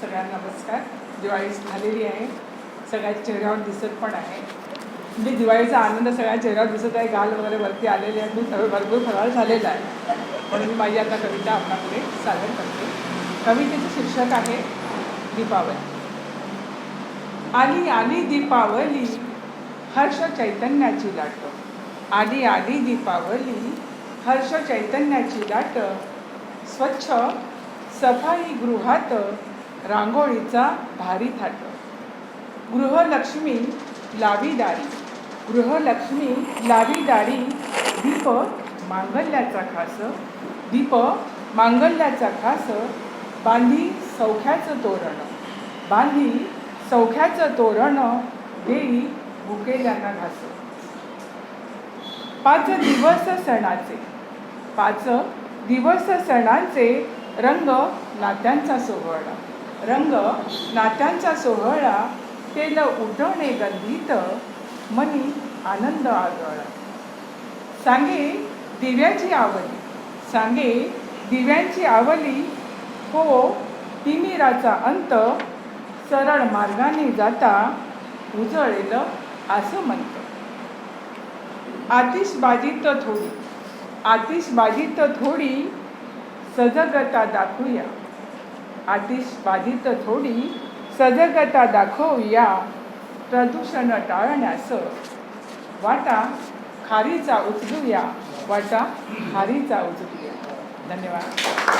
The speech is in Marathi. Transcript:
सगळ्यांना नमस्कार. दिवाळी झालेली आहे. सगळ्या चेहऱ्यावर दिसत पण आहे. म्हणजे दिवाळीचा आनंद सगळ्या चेहऱ्यावर दिसत आहे. गाल वगैरे वरती आलेले आहेत. म्हणजे मी भरपूर फराळ झालेला आहे. म्हणून मी माझी आता कविता आपल्याकडे सादर करते. कवितेचे शीर्षक आहे दीपावली. आली आली दीपावली हर्ष चैतन्याची लाट. आली आली दीपावली हर्ष चैतन्याची लाट. स्वच्छ सफाई गृहात रांगोळीचा भारी थाट. गृहलक्ष्मी लावी दारी. गृहलक्ष्मी लावी दारी. दीप मांगल्याचा खास. दीप मांगल्याचा खास. बांधी सौख्याचं तोरण. बांधी सौख्याचं तोरण देई भुकेल्यांना घास. पाच दिवस सणाचे. पाच दिवस सणांचे रंग नात्यांचा सोहळा. रंग नात्यांचा सोहळा तेल उधळणे गंधीत मनी आनंद आगळा. सांगे दिव्याची आवली सांगे दिव्यांची आवली हो तिमिराचा अंत सरळ मार्गाने जाता उजळेल असं म्हणतं. आतिषबाजीत थोडी आतिषबाजीत थोडी सजगता दाखवूया. आतिषबाजीत थोडी सजगता दाखवूया. प्रदूषण टाळण्यास. वाटा खारीचा उचलूया. वाटा खारीचा उचलूया. धन्यवाद.